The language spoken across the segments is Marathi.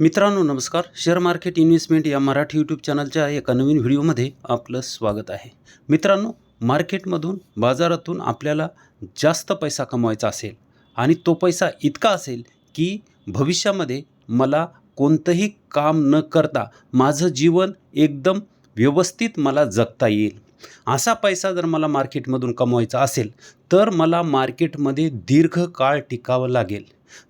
मित्रांनो नमस्कार. शेअर मार्केट इन्व्हेस्टमेंट या मराठी यूट्यूब चॅनलच्या एका नवीन व्हिडिओमध्ये आपलं स्वागत आहे. मित्रांनो मार्केटमधून बाजारातून आपल्याला जास्त पैसा कमवायचा असेल आणि तो पैसा इतका असेल की भविष्यामध्ये मला कोणतंही काम न करता माझं जीवन एकदम व्यवस्थित मला जगता येईल. असा पैसा जर मला मार्केटमधून कमवायचा असेल तर मला मार्केटमध्ये दीर्घकाळ टिकावं लागेल.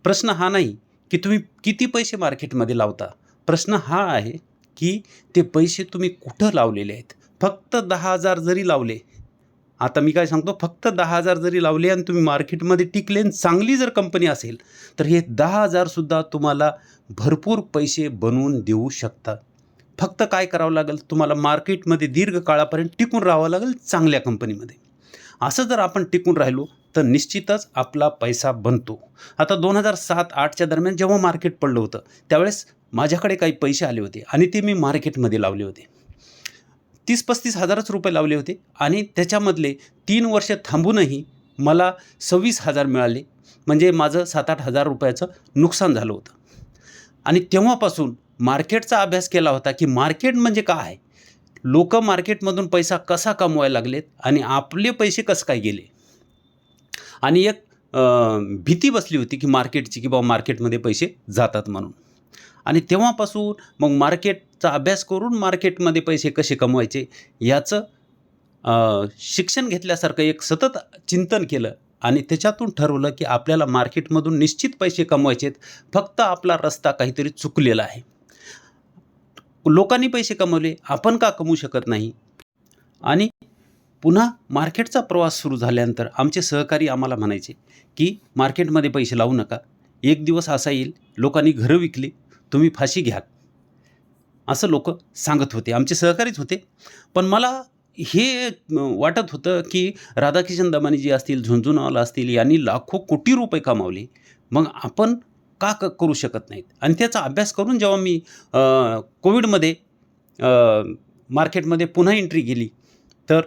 प्रश्न हा नाही की तुम्ही किती पैसे मार्केटमध्ये लावता? प्रश्न हा आहे की ते पैसे तुम्ही कुठं लावलेले आहेत? फक्त दहा हजार जरी लावले आता मी काय सांगतो फक्त दहा हजार जरी लावले आणि तुम्ही मार्केटमध्ये टिकले आणि चांगली जर कंपनी असेल तर हे दहा हजारसुद्धा तुम्हाला भरपूर पैसे बनवून देऊ शकतात. फक्त काय करावं लागेल? तुम्हाला मार्केटमध्ये दीर्घ काळापर्यंत टिकून राहावं लागेल चांगल्या कंपनीमध्ये. असं जर आपण टिकून राहिलो तर निश्चितच आपला पैसा बनतो. आता दोन हजार सात आठच्या दरम्यान जेव्हा मार्केट पडलं होतं त्यावेळेस माझ्याकडे काही पैसे आले होते आणि ते मी मार्केटमध्ये लावले होते. तीस पस्तीस हजारच रुपये लावले होते आणि त्याच्यामधले तीन वर्ष थांबूनही मला सव्वीस हजार मिळाले. म्हणजे माझं सात आठ हजार रुपयाचं नुकसान झालं होतं. आणि तेव्हापासून मार्केटचा अभ्यास केला होता की मार्केट म्हणजे काय? आहे लोक मार्केटमधून पैसा कसा कमवायला लागलेत आणि आपले पैसे कसं काय गेले? आणि एक भीती बसली होती की मार्केटची की बाबा मार्केटमध्ये पैसे जातात म्हणून. आणि तेव्हापासून मग मार्केटचा अभ्यास करून मार्केटमध्ये पैसे कसे कमवायचे याचं शिक्षण घेतल्यासारखं एक सतत चिंतन केलं आणि त्याच्यातून ठरवलं की आपल्याला मार्केटमधून निश्चित पैसे कमवायचे आहेत फक्त आपला रस्ता काहीतरी चुकलेला आहे. लोकांनी पैसे कमवले आपण का कमवू शकत नाही? आणि पुन्हा मार्केटचा प्रवास सुरू झाल्यानंतर आमचे सहकारी आम्हाला म्हणायचे की मार्केटमध्ये पैसे लावू नका. एक दिवस असा येईल लोकांनी घरं विकली तुम्ही फाशी घ्या असं लोक सांगत होते. आमचे सहकारीच होते. पण मला हे वाटत होतं की राधाकिशन दमानी असतील झुंझुनवाला असतील यांनी लाखो कोटी रुपये कमावले. मग आपण का क करू शकत नाहीत? आणि त्याचा अभ्यास करून जेव्हा मी कोविडमध्ये मार्केटमध्ये पुन्हा एंट्री केली तर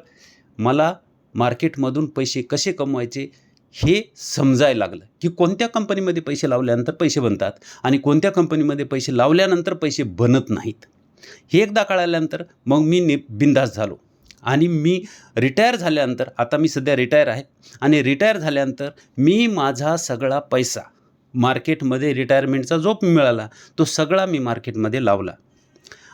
मला मार्केटमधून पैसे कसे कमवायचे हे समजायला लागलं. की कोणत्या कंपनीमध्ये पैसे लावल्यानंतर पैसे बनतात आणि कोणत्या कंपनीमध्ये पैसे लावल्यानंतर पैसे बनत नाहीत. हे एकदा कळाल्यानंतर मग मी नि बिंदास झालो. आणि मी रिटायर झाल्यानंतर आता मी सध्या रिटायर आहे. आणि रिटायर झाल्यानंतर मी माझा सगळा पैसा मार्केटमध्ये रिटायरमेंटचा जो मिळाला. तो सगळा मी मार्केटमध्ये लावला.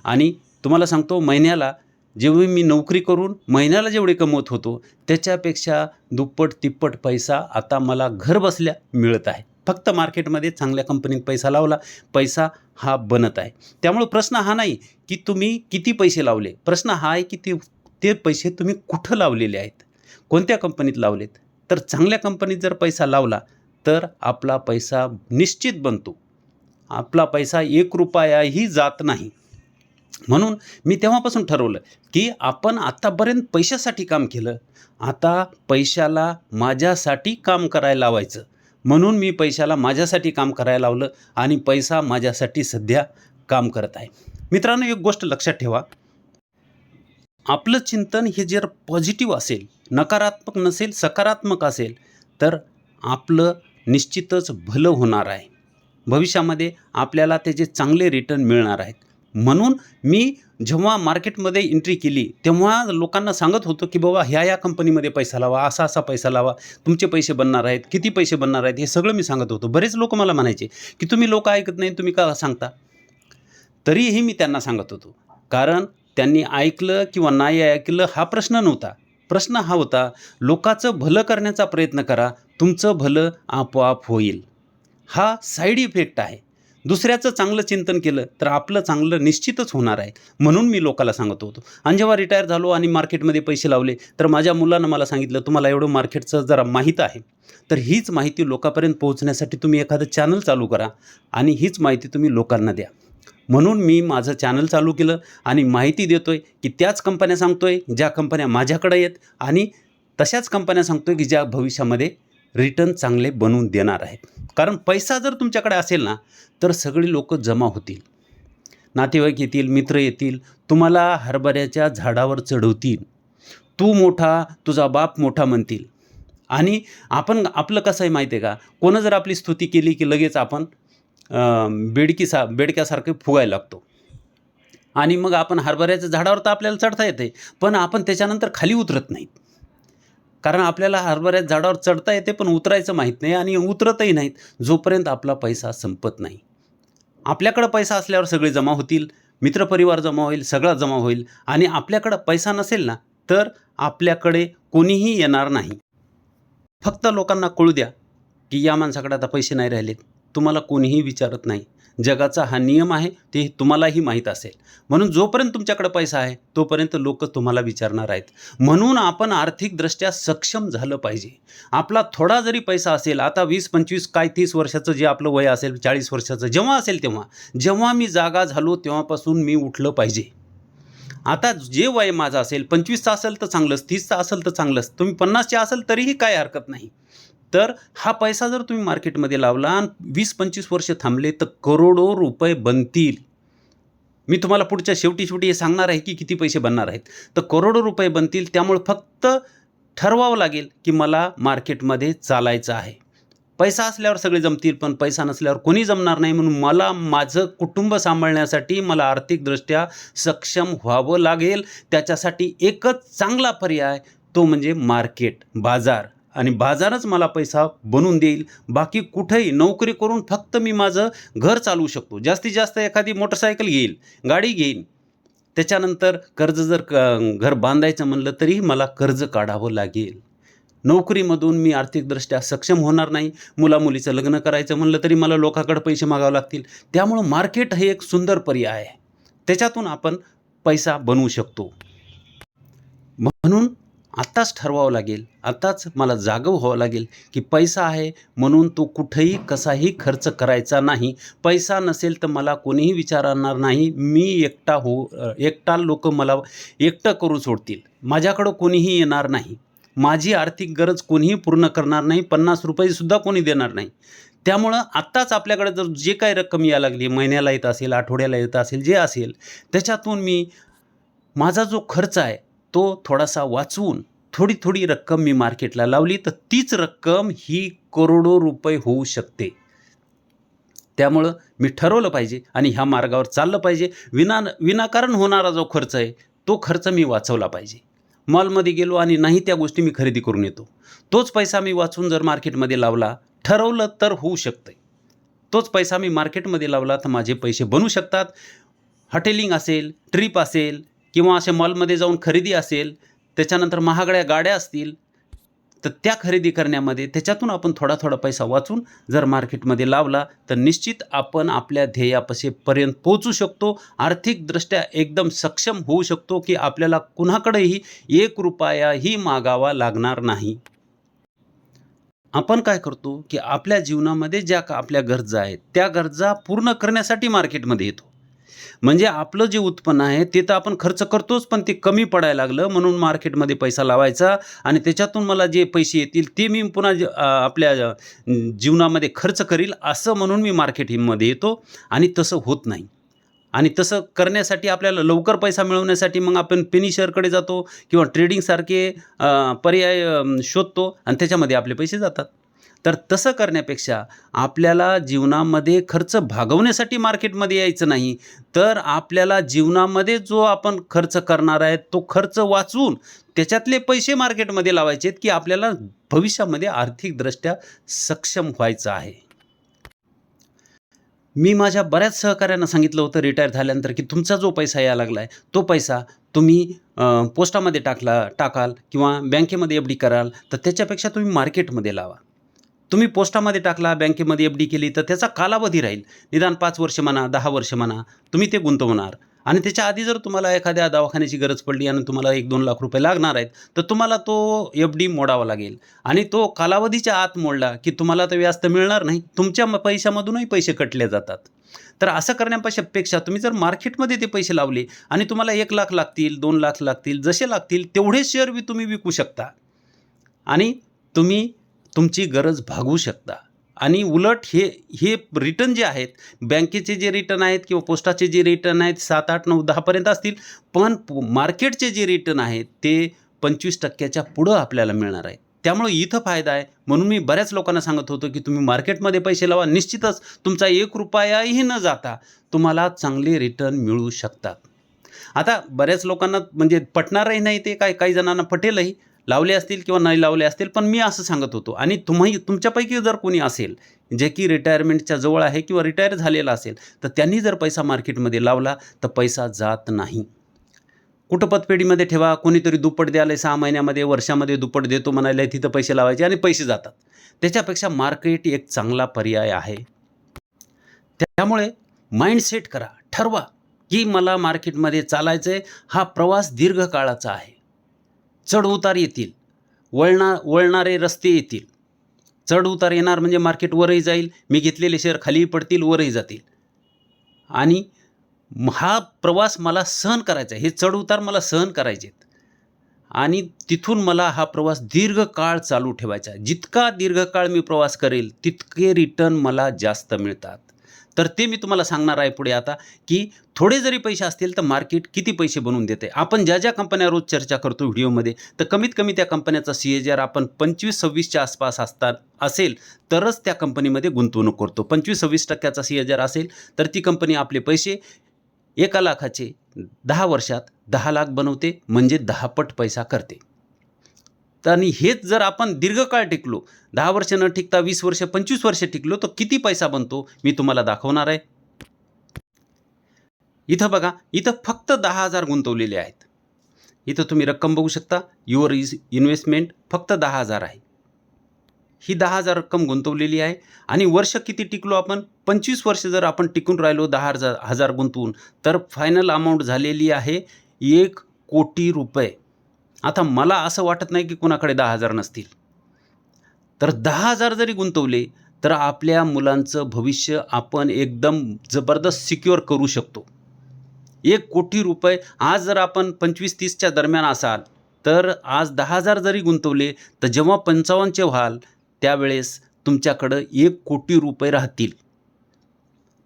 आणि तुम्हाला सांगतो महिन्याला जेवढी मी नोकरी करून महिन्याला जेवढे कमवत होतो त्याच्यापेक्षा दुप्पट तिप्पट पैसा आता मला घर बसल्या मिळत आहे. फक्त मार्केटमध्ये चांगल्या कंपनीत पैसा लावला पैसा हा बनत आहे. त्यामुळे प्रश्न हा नाही की तुम्ही किती पैसे लावले. प्रश्न हा आहे की ते ते पैसे तुम्ही कुठं लावलेले आहेत? कोणत्या कंपनीत लावलेत? तर चांगल्या कंपनीत जर पैसा लावला तर आपला पैसा निश्चित बनतो. आपला पैसा एक रुपयाही जात नाही. म्हणून मी तेव्हापासून ठरवलं की आपण आत्तापर्यंत पैशासाठी काम केलं आता पैशाला माझ्यासाठी काम करायला लावायचं. म्हणून मी पैशाला माझ्यासाठी काम करायला लावलं आणि पैसा माझ्यासाठी सध्या काम करत आहे. मित्रांनो एक गोष्ट लक्षात ठेवा. आपलं चिंतन हे जर पॉझिटिव्ह असेल नकारात्मक नसेल सकारात्मक असेल तर आपलं निश्चितच भलं होणार आहे. भविष्यामध्ये आपल्याला त्याचे चांगले रिटर्न मिळणार आहेत. म्हणून मी जेव्हा मार्केटमध्ये एंट्री केली तेव्हा लोकांना सांगत होतो की बाबा ह्या या कंपनीमध्ये पैसा लावा असा असा पैसा लावा तुमचे पैसे बनणार आहेत किती पैसे बनणार आहेत? हे सगळं मी सांगत होतो. बरेच लोक मला म्हणायचे की तुम्ही लोक ऐकत नाही तुम्ही का सांगता? तरीही मी त्यांना सांगत होतो. कारण त्यांनी ऐकलं किंवा नाही ऐकलं हा प्रश्न नव्हता. प्रश्न हा होता लोकाचं भलं करण्याचा प्रयत्न करा तुमचं भलं आपोआप होईल. हा साईड इफेक्ट आहे. दुसऱ्याचं चांगलं चिंतन केलं तर आपलं चांगलं निश्चितच होणार आहे. म्हणून मी लोकाला सांगत होतो. आणि जेव्हा रिटायर झालो आणि मार्केटमध्ये पैसे लावले तर माझ्या मुलानं मला सांगितलं तुम्हाला एवढं मार्केटचं जरा माहीत आहे. तर हीच माहिती लोकांपर्यंत पोहोचण्यासाठी तुम्ही एखादं चॅनल चालू करा आणि हीच माहिती तुम्ही लोकांना द्या. म्हणून मी माझं चॅनल चालू केलं आणि माहिती देतो आहे की त्याच कंपन्या सांगतो आहे ज्या कंपन्या माझ्याकडे आहेत आणि तशाच कंपन्या सांगतो आहे की ज्या भविष्यामध्ये रिटर्न चांगले बनवून देणार आहेत. कारण पैसा जर तुमच्याकडे असेल ना तर सगळी लोक जमा होतील. नातेवाईक येतील मित्र येतील तुम्हाला हरभऱ्याच्या झाडावर चढवतील. तू मोठा तुझा बाप मोठा म्हणतील. आणि आपण आपलं कसं आहे माहिती आहे का? कोणं जर आपली स्तुती केली की लगेच आपण बेडकीसा बेडक्यासारखे फुगायला लागतो. आणि मग आपण हरभऱ्याच्या झाडावर तर आपल्याला चढता येते पण आपण त्याच्यानंतर खाली उतरत नाहीत. कारण आपल्याला हरभऱ्यात झाडावर चढता येते पण उतरायचं माहीत नाही आणि उतरतही नाहीत. जोपर्यंत आपला पैसा संपत नाही. आपल्याकडं पैसा असल्यावर सगळे जमा होतील मित्रपरिवार जमा होईल सगळा जमा होईल आणि आपल्याकडं पैसा नसेल ना तर आपल्याकडे कोणीही येणार नाही. फक्त लोकांना कळू द्या की या माणसाकडे आता पैसे नाही राहिलेत. तुम्हाला कोणीही विचारत नाही. जगाचा हा नियम आहे ते तुम्हालाही माहीत असेल. म्हणून जोपर्यंत तुमच्याकडे पैसा आहे तोपर्यंत लोक तुम्हाला विचारणार आहेत. म्हणून आपण आर्थिकदृष्ट्या सक्षम झालं पाहिजे. आपला थोडा जरी पैसा असेल आता वीस पंचवीस काय तीस वर्षाचं जे आपलं वय असेल चाळीस वर्षाचं जेव्हा असेल तेव्हा जेव्हा मी जागा झालो तेव्हापासून मी उठलं पाहिजे. आता जे वय माझं असेल पंचवीसचं असेल तर चांगलंच तीसचं असेल तर चांगलंच तुम्ही पन्नासचे असेल तरीही काय हरकत नाही. तर हा पैसा जर तुम्ही मार्केटमध्ये लावला आणि वीस पंचवीस वर्ष थांबले तर करोडो रुपये बनतील. मी तुम्हाला पुढच्या शेवटी शेवटी हे सांगणार आहे की किती पैसे बनणार आहेत. तर करोडो रुपये बनतील त्यामुळे फक्त ठरवावं लागेल की मला मार्केटमध्ये चालायचं आहे. पैसा असल्यावर सगळे जमतील पण पैसा नसल्यावर कोणी जमणार नाही म्हणून मला माझं कुटुंब सांभाळण्यासाठी मला आर्थिकदृष्ट्या सक्षम व्हावं लागेल. त्याच्यासाठी एकच चांगला पर्याय तो म्हणजे मार्केट बाजार. आणि बाजारच मला पैसा बनवून देईल. बाकी कुठेही नोकरी करून फक्त मी माझं घर चालवू शकतो. जास्तीत जास्त एखादी मोटरसायकल घेईल गाडी घेईन. त्याच्यानंतर कर्ज जर क घर बांधायचं म्हणलं तरीही मला कर्ज काढावं लागेल. नोकरीमधून मी आर्थिकदृष्ट्या सक्षम होणार नाही. मुलामुलीचं लग्न करायचं म्हणलं तरी मला लोकांकडे पैसे मागावे लागतील. त्यामुळं मार्केट हे एक सुंदर पर्याय आहे. त्याच्यातून आपण पैसा बनवू शकतो. म्हणून आत्ताच ठरवावं लागेल. आत्ताच मला जागं व्हावं लागेल की पैसा आहे म्हणून तो कुठेही कसाही खर्च करायचा नाही. पैसा नसेल तर मला कोणीही विचारणार नाही. मी एकटा हो एकटा लोक मला एकटं करून सोडतील. माझ्याकडं कोणीही येणार नाही. माझी आर्थिक गरज कोणीही पूर्ण करणार नाही. पन्नास रुपयेसुद्धा कोणी देणार नाही. त्यामुळं आत्ताच आपल्याकडे जर जे काही रक्कम यायला लागली महिन्याला येत असेल आठवड्याला येत असेल जे असेल त्याच्यातून मी माझा जो खर्च आहे तो थोडासा वाचवून थोडी थोडी रक्कम मी मार्केटला लावली तर तीच रक्कम ही करोडो रुपये होऊ शकते. त्यामुळं मी ठरवलं पाहिजे आणि ह्या मार्गावर चाललं पाहिजे. विना विनाकारण होणारा जो खर्च आहे तो खर्च मी वाचवला पाहिजे. मॉलमध्ये गेलो आणि नाही त्या गोष्टी मी खरेदी करून येतो. तोच पैसा मी वाचून जर मार्केटमध्ये लावला ठरवलं तर होऊ शकतं तोच पैसा मी मार्केटमध्ये लावला तर माझे पैसे बनू शकतात. हॉटेलिंग असेल ट्रिप असेल किंवा असे मॉलमध्ये जाऊन खरेदी असेल त्याच्यानंतर महागड्या गाड्या असतील तर त्या खरेदी करण्यामध्ये त्याच्यातून आपण थोडा थोडा पैसा वाचून जर मार्केटमध्ये लावला तर निश्चित आपण आपल्या ध्येयापाशीपर्यंत पोहोचू शकतो. आर्थिकदृष्ट्या एकदम सक्षम होऊ शकतो की आपल्याला कुणाकडेही एक रुपयाही मागावा लागणार नाही. आपण काय करतो की आपल्या जीवनामध्ये ज्या का आपल्या गरजा आहेत त्या गरजा पूर्ण करण्यासाठी मार्केटमध्ये येतो. म्हणजे आपलं जे उत्पन्न आहे ते तर आपण खर्च करतोच पण ते कमी पडायला लागलं. म्हणून मार्केटमध्ये पैसा लावायचा आणि त्याच्यातून मला जे पैसे येतील ते मी पुन्हा आपल्या जीवनामध्ये खर्च करील असं म्हणून मी मार्केटिंगमध्ये येतो आणि तसं होत नाही. आणि तसं करण्यासाठी आपल्याला लवकर पैसा मिळवण्यासाठी मग आपण पेनिशरकडे जातो किंवा ट्रेडिंगसारखे पर्याय शोधतो आणि त्याच्यामध्ये आपले पैसे जातात. तर तसं करण्यापेक्षा आपल्याला जीवनामध्ये खर्च भागवण्यासाठी मार्केटमध्ये यायचं नाही. तर आपल्याला जीवनामध्ये जो आपण खर्च करणार आहे तो खर्च वाचवून त्याच्यातले पैसे मार्केटमध्ये लावायचे आहेत की आपल्याला भविष्यामध्ये आर्थिकदृष्ट्या सक्षम व्हायचं आहे. मी माझ्या बऱ्याच सहकाऱ्यांना सांगितलं होतं रिटायर झाल्यानंतर की तुमचा जो पैसा यायला लागला आहे तो पैसा तुम्ही पोस्टामध्ये टाकला टाकाल किंवा बँकेमध्ये एफ डी कराल तर त्याच्यापेक्षा तुम्ही मार्केटमध्ये लावा. तुम्ही पोस्टामध्ये टाकला बँकेमध्ये एफ डी केली तर त्याचा कालावधी राहील. निदान पाच वर्ष म्हणा दहा वर्ष म्हणा तुम्ही ते गुंतवणार. आणि त्याच्या आधी जर तुम्हाला एखाद्या दवाखान्याची गरज पडली आणि तुम्हाला एक दोन लाख रुपये लागणार आहेत तर तुम्हाला तो एफ डी मोडावा लागेल. आणि तो कालावधीच्या आत मोडला की तुम्हाला तर व्याज तर मिळणार नाही. तुमच्या म- पैशामधूनही पैसे कटले जातात. तर असं करण्यापेक्षा तुम्ही जर मार्केटमध्ये ते पैसे लावले आणि तुम्हाला एक लाख लागतील दोन लाख लागतील जसे लागतील तेवढे शेअर बी तुम्ही विकू शकता. आणि तुम्ही तुमची गरज भागवू शकता. आणि उलट हे हे रिटर्न जे आहेत बँकेचे जे रिटर्न आहेत किंवा पोस्टाचे जे रिटर्न आहेत सात आठ नऊ दहापर्यंत असतील. पण मार्केटचे जे रिटर्न आहेत ते पंचवीस टक्क्याच्या पुढं आपल्याला मिळणार आहे त्यामुळे इथं फायदा आहे. म्हणून मी बऱ्याच लोकांना सांगत होतो की तुम्ही मार्केटमध्ये पैसे लावा. निश्चितच तुमचा एक रुपयाही न जाता तुम्हाला चांगले रिटर्न मिळू शकतात. आता बऱ्याच लोकांना म्हणजे पटणारही नाही ते काय काही जणांना पटेलही. लावले असतील किंवा नाही लावले असतील पण मी असं सांगत होतो. आणि तुम्ही तुमच्यापैकी जर कोणी असेल जे की रिटायरमेंटच्या जवळ आहे किंवा रिटायर झालेला असेल तर त्यांनी जर पैसा मार्केटमध्ये लावला तर पैसा जात नाही. कुठं पतपेढीमध्ये ठेवा कोणीतरी दुप्पट द्यायला सहा महिन्यामध्ये वर्षामध्ये दुप्पट देतो म्हणायला तिथं पैसे लावायचे आणि पैसे जातात. त्याच्यापेक्षा मार्केट एक चांगला पर्याय आहे. त्यामुळे माइंडसेट करा ठरवा की मला मार्केटमध्ये चालायचं आहे हा प्रवास दीर्घकाळाचा आहे. चढउतार येतील. वळणा वळणारे रस्ते येतील. चढउतार येणार म्हणजे मार्केट वरही जाईल मी घेतलेले शेअर खालीही पडतील वरही जातील. आणि हा प्रवास मला सहन करायचा आहे. हे चढउतार मला सहन करायचे आहेत आणि तिथून मला हा प्रवास दीर्घकाळ चालू ठेवायचा जितका दीर्घकाळ मी प्रवास करेल तितके रिटर्न मला जास्त मिळतात. तर ते मी तुम्हाला सांगणार आहे पुढे आता की थोडे जरी पैसे असतील तर मार्केट किती पैसे बनवून देते. आपण ज्या ज्या कंपन्या रोज चर्चा करतो व्हिडिओमध्ये तर कमीत कमी त्या कंपन्याचा सी ए जी आर आपण पंचवीस सव्वीसच्या आसपास असतात असेल तरच त्या कंपनीमध्ये गुंतवणूक करतो. पंचवीस सव्वीस टक्क्याचा सी ए जी आर असेल तर ती कंपनी आपले पैसे एका लाखाचे दहा वर्षात दहा लाख बनवते म्हणजे दहा पट पैसा करते. तर आणि हेच जर आपण दीर्घकाळ टिकलो दहा वर्ष न टिकता वीस वर्ष पंचवीस वर्ष टिकलो तर किती पैसा बनतो? मी तुम्हाला दाखवणार आहे. इथं बघा इथं फक्त दहा हजार गुंतवलेले आहेत. इथं तुम्ही रक्कम बघू शकता. युअर इज इन्व्हेस्टमेंट फक्त दहा हजार आहे. ही दहा हजार रक्कम गुंतवलेली आहे आणि वर्ष किती टिकलो आपण? पंचवीस वर्ष जर आपण टिकून राहिलो दहा हजार हजार गुंतवून तर फायनल अमाऊंट झालेली आहे एक कोटी रुपये. आता मला असं वाटत नाही की कुणाकडे दहा हजार नसतील. तर दहा हजार जरी गुंतवले तर आपल्या मुलांचं भविष्य आपण एकदम जबरदस्त सिक्युअर करू शकतो. एक कोटी रुपये आज जर आपण पंचवीस तीसच्या दरम्यान असाल तर आज दहा हजार जरी गुंतवले तर जेव्हा पंचावन्नचे व्हाल त्यावेळेस तुमच्याकडं एक कोटी रुपये राहतील.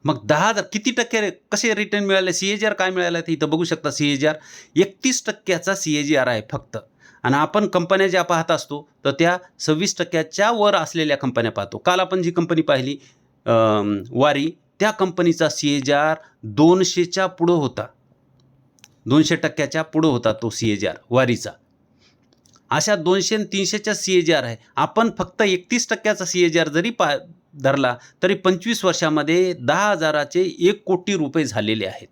मग दहा हजार किती टक्के कसे रिटर्न मिळाले? सी ए जी आर काय मिळालं? ते इथं बघू शकता. सी ए जी आर एकतीस टक्क्याचा सी ए जी आर आहे फक्त. आणि आपण कंपन्या ज्या पाहत असतो तर त्या सव्वीस टक्क्याच्या वर असलेल्या कंपन्या पाहतो. काल आपण जी कंपनी पाहिली वारी त्या कंपनीचा सी ए जी आर दोनशेच्या पुढं होता. दोनशे टक्क्याच्या पुढं होता तो सी ए जी आर वारीचा. अशा दोनशे तीनशेच्या सी ए जी आर आहे. आपण फक्त एकतीस टक्क्याचा सी ए जी आर जरी पा धरला तरी पंचवीस वर्षामध्ये दहा हजाराचे एक कोटी रुपये झालेले आहेत.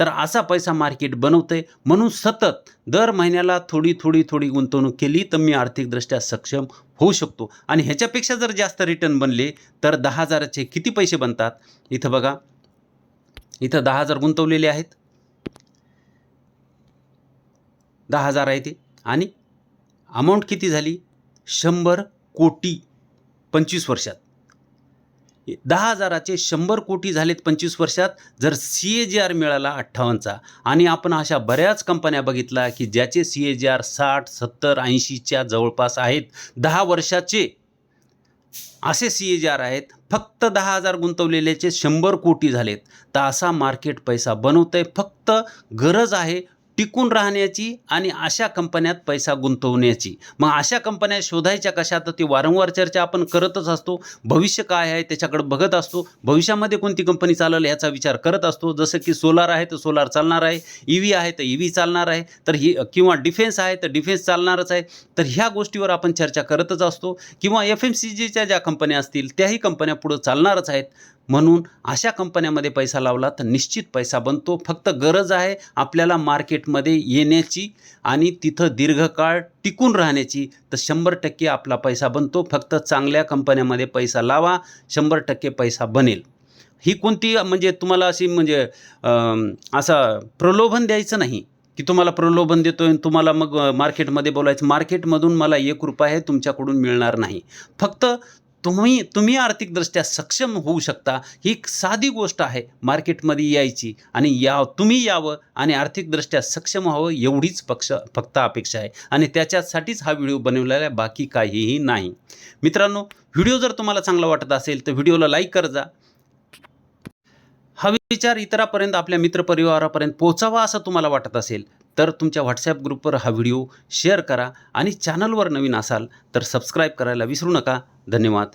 तर असा पैसा मार्केट बनवते म्हणून सतत दर महिन्याला थोडी थोडी थोडी गुंतवणूक केली तर मी आर्थिकदृष्ट्या सक्षम होऊ शकतो. आणि ह्याच्यापेक्षा जर जास्त रिटर्न बनले तर दहा हजाराचे किती पैसे बनतात? इथं बघा. इथं दहा हजार गुंतवलेले आहेत. दहा हजार आहे ते. आणि अमाऊंट किती झाली? शंभर कोटी पंचवीस वर्षात. दहा हजाराचे शंभर कोटी झालेत पंचवीस वर्षात. जर सी ए जी आर मिळाला अठ्ठावन्नचा. आणि आपण अशा बऱ्याच कंपन्या बघितल्या की ज्याचे सी ए जी आर साठ सत्तर ऐंशीच्या जवळपास आहेत. दहा वर्षाचे असे सी ए जी आर आहेत. फक्त दहा हजार गुंतवलेल्याचे शंभर कोटी झालेत. तर असा मार्केट पैसा बनवतं आहे फक्त गरज आहे टिकून राहण्याची आणि अशा कंपन्यात पैसा गुंतवण्याची. मग अशा कंपन्या शोधायच्या कशा? तर ती वारंवार चर्चा आपण करतच असतो. भविष्य काय आहे त्याच्याकडे बघत असतो. भविष्यामध्ये कोणती कंपनी चालेल ह्याचा विचार करत असतो. जसं की सोलार आहे तर सोलार चालणार आहे. ई व्ही आहे तर ई व्ही चालणार आहे. तर ही किंवा डिफेन्स आहे तर डिफेन्स चालणारच आहे. तर ह्या गोष्टीवर आपण चर्चा करतच असतो. किंवा एफ एम सी जीच्या ज्या कंपन्या असतील त्याही कंपन्या पुढं चालणारच आहेत. म्हणून अशा कंपन्यामध्ये पैसा लावला तर निश्चित पैसा बनतो. फक्त गरज आहे आपल्याला मार्केटमध्ये येण्याची आणि तिथं दीर्घकाळ टिकून राहण्याची. तर शंभर टक्के आपला पैसा बनतो. फक्त चांगल्या कंपन्यामध्ये पैसा लावा शंभर टक्के पैसा बनेल. ही कोणती म्हणजे तुम्हाला अशी म्हणजे असा असं प्रलोभन द्यायचं नाही की तुम्हाला प्रलोभन देतो आणि तुम्हाला मग मार्केटमध्ये बोलायचं. मार्केटमधून मला एक रुपया तुमच्याकडून मिळणार नाही. फक्त तुम्ही तुम्ही आर्थिकदृष्ट्या सक्षम होऊ शकता. ही एक साधी गोष्ट आहे मार्केटमध्ये यायची. आणि या तुम्ही यावं आणि आर्थिकदृष्ट्या सक्षम व्हावं एवढीच पक्ष फक्त अपेक्षा आहे. आणि त्याच्यासाठीच हा व्हिडिओ बनवलेला आहे बाकी काहीही नाही. मित्रांनो व्हिडिओ जर तुम्हाला चांगला वाटत असेल तर व्हिडिओला लाईक कर जा. हा विचार इतरापर्यंत आपल्या मित्रपरिवारापर्यंत पोचावा असं तुम्हाला वाटत असेल तर तुमच्या व्हॉट्सॲप ग्रुपवर हा व्हिडिओ शेअर करा आणि चॅनलवर नवीन असाल तर सबस्क्राईब करायला विसरू नका. धन्यवाद.